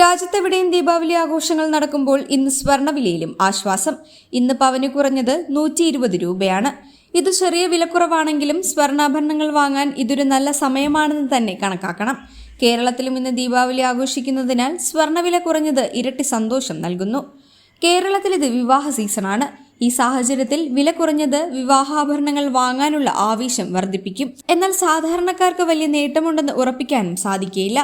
രാജ്യത്തെവിടെയും ദീപാവലി ആഘോഷങ്ങൾ നടക്കുമ്പോൾ ഇന്ന് സ്വർണവിലയിലും ആശ്വാസം. ഇന്ന് പവന് കുറഞ്ഞത് നൂറ്റി ഇരുപത് രൂപയാണ്. ഇത് ചെറിയ വിലക്കുറവാണെങ്കിലും സ്വർണാഭരണങ്ങൾ വാങ്ങാൻ ഇതൊരു നല്ല സമയമാണെന്ന് തന്നെ കണക്കാക്കണം. കേരളത്തിലും ഇന്ന് ദീപാവലി ആഘോഷിക്കുന്നതിനാൽ സ്വർണവില കുറഞ്ഞത് ഇരട്ടി സന്തോഷം നൽകുന്നു. കേരളത്തിൽ ഇത് വിവാഹ സീസണാണ്. ഈ സാഹചര്യത്തിൽ വില കുറഞ്ഞത് വിവാഹാഭരണങ്ങൾ വാങ്ങാനുള്ള ആവേശം വർദ്ധിപ്പിക്കും. എന്നാൽ സാധാരണക്കാർക്ക് വലിയ നേട്ടമുണ്ടെന്ന് ഉറപ്പിക്കാനും സാധിക്കുകയില്ല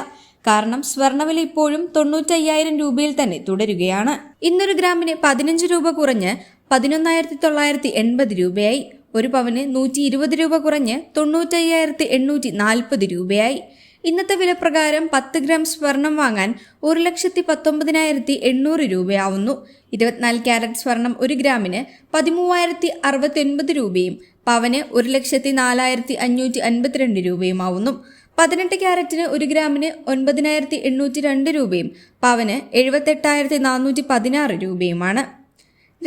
കാരണം സ്വർണവില ഇപ്പോഴും തൊണ്ണൂറ്റയ്യായിരം രൂപയിൽ തന്നെ തുടരുകയാണ്. ഇന്നൊരു ഗ്രാമിന് പതിനഞ്ച് രൂപ കുറഞ്ഞ് പതിനൊന്നായിരത്തി തൊള്ളായിരത്തി എൺപത് രൂപയായി. ഒരു പവന് നൂറ്റി ഇരുപത് രൂപ കുറഞ്ഞ് തൊണ്ണൂറ്റയ്യായിരത്തി എണ്ണൂറ്റി നാൽപ്പത് രൂപയായി. ഇന്നത്തെ വില പ്രകാരം പത്ത് ഗ്രാം സ്വർണം വാങ്ങാൻ ഒരു ലക്ഷത്തി പത്തൊമ്പതിനായിരത്തി എണ്ണൂറ് രൂപയാവുന്നു. ഇരുപത്തിനാല് ക്യാരറ്റ് സ്വർണം ഒരു ഗ്രാമിന് പതിമൂവായിരത്തി അറുപത്തി ഒൻപത് രൂപയും പവന് ഒരു ലക്ഷത്തി നാലായിരത്തി അഞ്ഞൂറ്റി അൻപത്തിരണ്ട് രൂപയുമാവുന്നു. പതിനെട്ട് ക്യാരറ്റിന് ഒരു ഗ്രാമിന് ഒൻപതിനായിരത്തി എണ്ണൂറ്റി രണ്ട് രൂപയും പവന് എഴുപത്തെട്ടായിരത്തി നാനൂറ്റി പതിനാറ് രൂപയുമാണ്.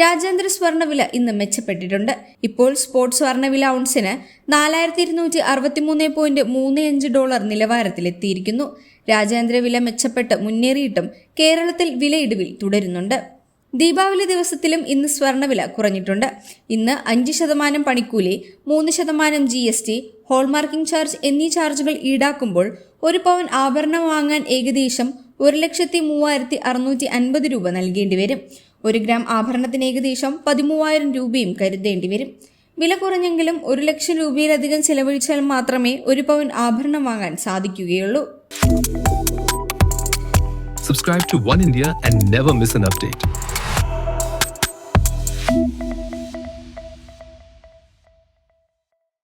രാജ്യാന്തര സ്വർണവില ഇന്ന് മെച്ചപ്പെട്ടിട്ടുണ്ട്. ഇപ്പോൾ സ്പോർട്സ് സ്വർണവില ഔൺസിന് നാലായിരത്തി ഇരുന്നൂറ്റി അറുപത്തിമൂന്ന് പോയിന്റ് മൂന്ന് അഞ്ച് ഡോളർ നിലവാരത്തിലെത്തിയിരിക്കുന്നു. രാജ്യാന്തര വില മെച്ചപ്പെട്ട് മുന്നേറിയിട്ടും കേരളത്തിൽ വിലയിടിവിൽ തുടരുന്നുണ്ട്. ദീപാവലി ദിവസത്തിലും ഇന്ന് സ്വർണവില കുറഞ്ഞിട്ടുണ്ട്. ഇന്ന് അഞ്ച് ശതമാനം പണിക്കൂലി മൂന്ന് ശതമാനം G S T hallmarking charge എന്നീ ചാർജുകൾ ഈടാക്കുമ്പോൾ ഒരു പവൻ ആഭരണം വാങ്ങാൻ ഏകദേശം ഒരു ലക്ഷത്തി മൂവായിരത്തി അറുന്നൂറ്റി അൻപത് രൂപ നൽകേണ്ടി വരും. ഒരു ഗ്രാം ആഭരണത്തിന് ഏകദേശം പതിമൂവായിരം രൂപയും കരുതേണ്ടി വരും. വില കുറഞ്ഞെങ്കിലും ഒരു ലക്ഷം രൂപയിലധികം ചെലവഴിച്ചാൽ മാത്രമേ ഒരു പവൻ ആഭരണം വാങ്ങാൻ സാധിക്കുകയുള്ളൂ. Subscribe to One India and never miss an update.